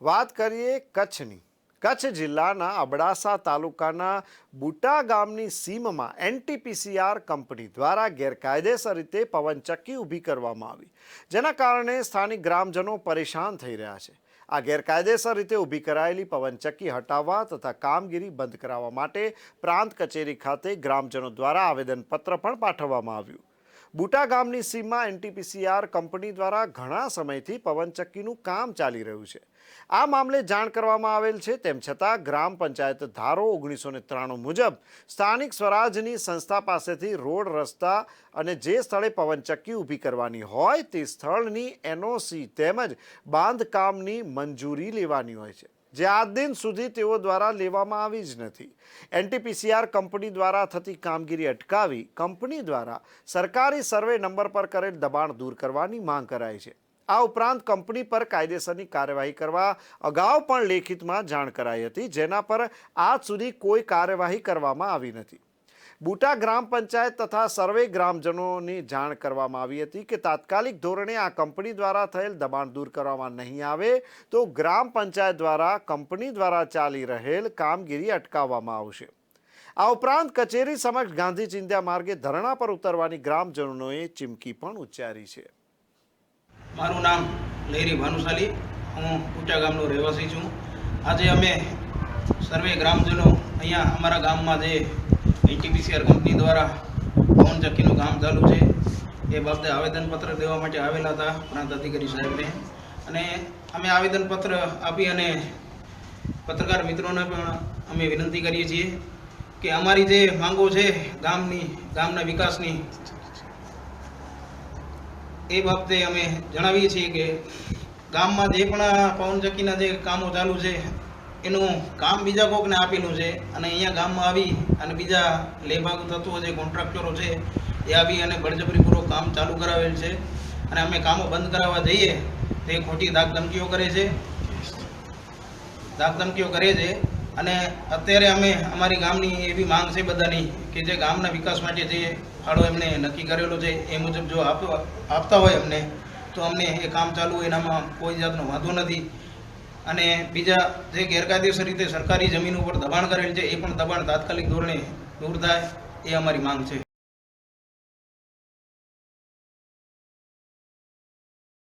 વાત કરીએ કચ્છની. કચ્છ જિલ્લાના અબડાસા તાલુકાના બુટા ગામની સીમમાં એનટીપીસીઆર કંપની દ્વારા ગેરકાયદેસર રીતે પવનચક્કી ઊભી કરવામાં આવી, જેના કારણે સ્થાનિક ગ્રામજનો પરેશાન થઈ રહ્યા છે. આ ગેરકાયદેસર રીતે ઊભી કરાયેલી પવનચક્કી હટાવવા તથા કામગીરી બંધ કરાવવા માટે પ્રાંત કચેરી ખાતે ગ્રામજનો દ્વારા આવેદનપત્ર પણ પાઠવવામાં આવ્યું. બુટા ગામની સીમમાં એનટીપીસીઆર કંપની દ્વારા ઘણા સમયથી પવનચક્કીનું કામ ચાલી રહ્યું છે. આ મામલે જાણ કરવામાં આવેલ છે, તેમ છતાં ગ્રામ પંચાયત ધારો ઓગણીસો ને ત્રાણું મુજબ સ્થાનિક સ્વરાજની સંસ્થા પાસેથી રોડ રસ્તા અને જે સ્થળે પવનચક્કી ઊભી કરવાની હોય તે સ્થળની એનઓસી તેમજ બાંધકામની મંજૂરી લેવાની હોય છે. જે આજ દિન સુધી તેઓ દ્વારા લેવામાં આવી જ નથી. એનટીપીસીઆર કંપની દ્વારા થતી કામગીરી અટકાવી કંપની દ્વારા સરકારી સર્વે નંબર પર કરેલ દબાણ દૂર કરવાની માંગ કરાઈ છે. આ ઉપરાંત કંપની પર કાયદેસરની કાર્યવાહી કરવા અગાઉ પણ લેખિતમાં જાણ કરાઈ હતી, જેના પર આજ સુધી કોઈ કાર્યવાહી કરવામાં આવી નથી. બુટા ગ્રામ પંચાયત તથા સર્વે ગ્રામજનોની જાણ કરવામાં આવી હતી કે તાત્કાલિક ધોરણે આ કંપની દ્વારા થયેલ દબાણ દૂર કરવામાં નહીં આવે તો ગ્રામ પંચાયત દ્વારા કંપની દ્વારા ચાલી રહેલ કામગીરી અટકાવવામાં આવશે. આ ઉપરાંત કચેરી સમક્ષ ગાંધી ચિંધ્યા માર્ગે ધરણા પર ઉતરવાની ગ્રામજનોએ ચીમકી પણ ઉચ્ચારી છે. મારું નામ લહેરી ભાનુશાલી. હું ઊંચા ગામનો રહેવાસી છું. આજે અમે સર્વે ગ્રામજનો અહીંયા અમારા ગામમાં જે એનટીપીસીઆર કંપની દ્વારા પવન ચક્કીનું કામ ચાલુ છે. એ બાબતે આવેદનપત્ર દેવા માટે આવેલા હતા પ્રાંત અધિકારી સાહેબને. અને અમે આવેદનપત્ર આપી અને પત્રકાર મિત્રોને પણ અમે વિનંતી કરીએ છીએ કે અમારી જે માંગો છે ગામની, ગામના વિકાસની, એ બાબતે અમે જણાવીએ છીએ કે ગામમાં જે પણ પવન પવનચક્કીના જે કામો ચાલુ છે એનું કામ બીજા કોકને આપેલું છે અને અહીંયા ગામમાં આવી અને બીજા લેભાગ તત્વો જે કોન્ટ્રાક્ટરો છે, એ આવી અને બળજબરીપૂર્વક કામ ચાલુ કરાવેલ છે. અને અમે કામો બંધ કરાવવા જઈએ, તે ખોટી ધાક ધમકીઓ કરે છે. ધાક ધમકીઓ કરે છે. અને અત્યારે અમે અમારી ગામની એવી માંગ છે બધાની કે જે ગામના વિકાસ માટે જે ફાળો એમને નક્કી કરેલો છે, એ મુજબ જો આપતા હોય અમને, તો અમને એ કામ ચાલુ એનામાં કોઈ જાતનો વાંધો નથી. અને બીજા જે ગેરકાયદેસર રીતે સરકારી જમીન ઉપર દબાણ કરેલ છે, એ પણ દબાણ તાત્કાલિક ધોરણે દૂર થાય, એ અમારી માંગ છે.